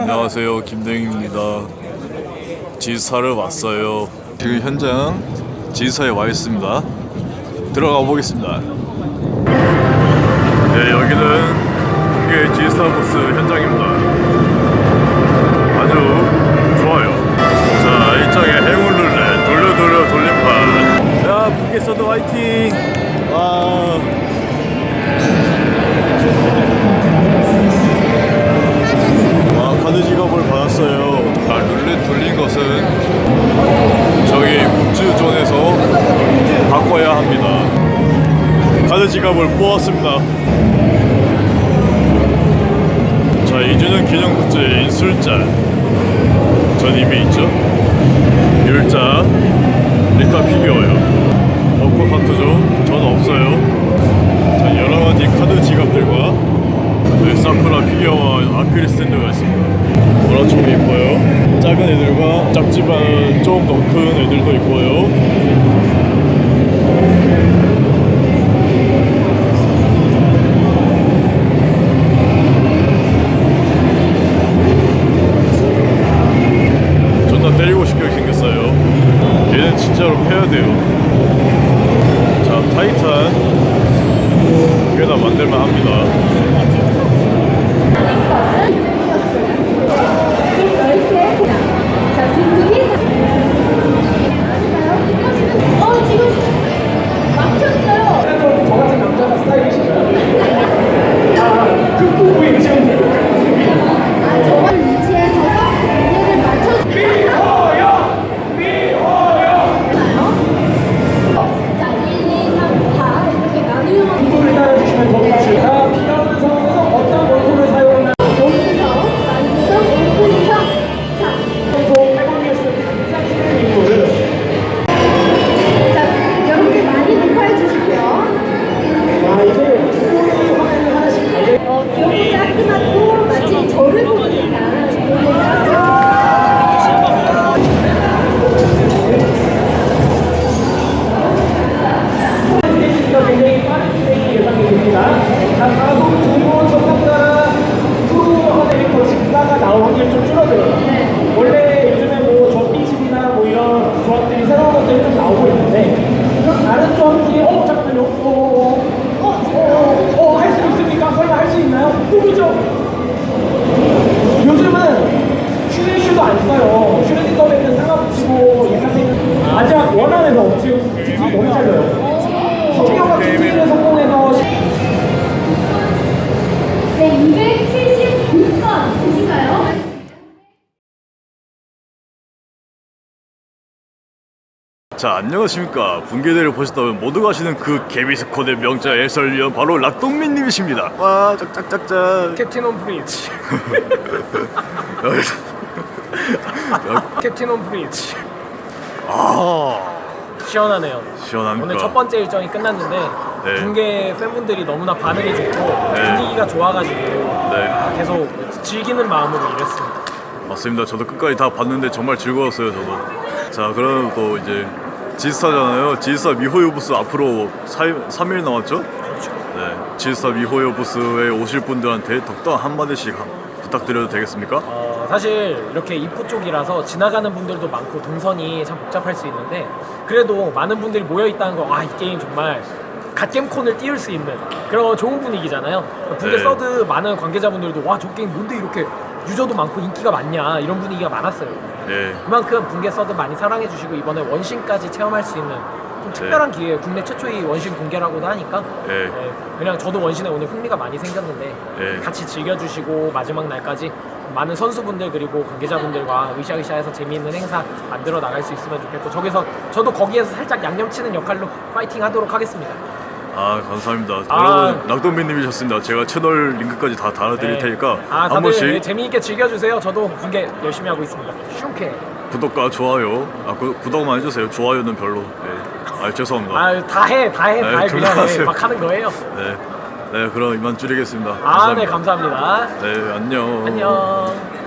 안녕하세요. 김대웅입니다. 지사를 왔어요. 지금 현장 지사에 와 있습니다. 들어가 보겠습니다. 네 여기는 국내 지사 부스 현장입니다 저기 굿즈존에서 바꿔야 합니다. 카드 지갑을 뽑았습니다. 자, 이제는 기념 굿즈인 술자. 전 이미 있죠? 율자, 리타 피규어요. 어퍼 카트죠? 전 없어요. 자, 여러 가지 카드 지갑들과 네, 사쿠라 피규어와 아크릴 스탠드가 있습니다. 보라총이 있고요. 작은 애들과 작지만 좀 더 큰 애들도 있고요. 때리고 싶게 생겼어요. 얘는 진짜로 패야 돼요. 자, 타이탄. 꽤나 만들만 합니다. 가속, 중고, 전상가라, 프로 직사가 나올 확률이 좀 줄어들어요. 원래 요즘에 뭐 조피집이나 뭐 이런 조합들이 새로운 것들이 좀 나오고 있는데 자 안녕하십니까. 분계대를 보셨다면 모두가 아시는 그 개미스콘의 명자 해설위원 바로 락동민 님이십니다. 와 짝짝짝짝. 캡틴 온 프린츠 캡틴 온 프린츠 아. 시원하네요. 시원합니까? 오늘 첫 번째 일정이 끝났는데 네. 분계 팬분들이 너무나 반응이 좋고 네. 분위기가 좋아가지고 네. 계속 즐기는 마음으로 일했습니다. 맞습니다. 저도 끝까지 다 봤는데 정말 즐거웠어요 저도. 자 그럼 또 이제 지스타잖아요 지스타 미호요 부스 앞으로 3일 남았죠? 네 지스타 미호요 부스에 오실 분들한테 덕담 한마디씩 하- 부탁드려도 되겠습니까? 어, 사실 이렇게 입구 쪽이라서 지나가는 분들도 많고 동선이 참 복잡할 수 있는데 그래도 많은 분들이 모여 있다는 거, 와, 이 게임 정말 갓겜콘을 띄울 수 있는 그런 좋은 분위기잖아요. 분계 네. 서드 많은 관계자분들도 와, 저 게임 뭔데 이렇게 유저도 많고 인기가 많냐 이런 분위기가 많았어요. 네 그만큼 분계 서드 많이 사랑해 주시고 이번에 원신까지 체험할 수 있는 좀 특별한 기회 국내 최초의 원신 공개라고도 하니까 네. 네, 그냥 저도 원신에 오늘 흥미가 많이 생겼는데 네. 같이 즐겨주시고 마지막 날까지 많은 선수분들 그리고 관계자분들과 으쌰으쌰해서 재미있는 행사 만들어 나갈 수 있으면 좋겠고 저기서 저도 거기에서 살짝 양념치는 역할로 파이팅 하도록 하겠습니다. 아 감사합니다. 아. 여러분 락동민님이셨습니다. 제가 채널 링크까지 다 달아드릴 네. 테니까 아, 한 다들 번씩 재미있게 즐겨주세요. 저도 분계 열심히 하고 있습니다. 슈케. 구독과 좋아요. 아 구, 구독만 해주세요. 좋아요는 별로. 네. 아 죄송합니다. 아, 다 해, 다 해, 다 해. 네, 그냥 해. 그만하세요. 막 하는 거예요. 네. 네 그럼 이만 줄이겠습니다. 아, 네, 감사합니다. 감사합니다. 네 안녕. 안녕.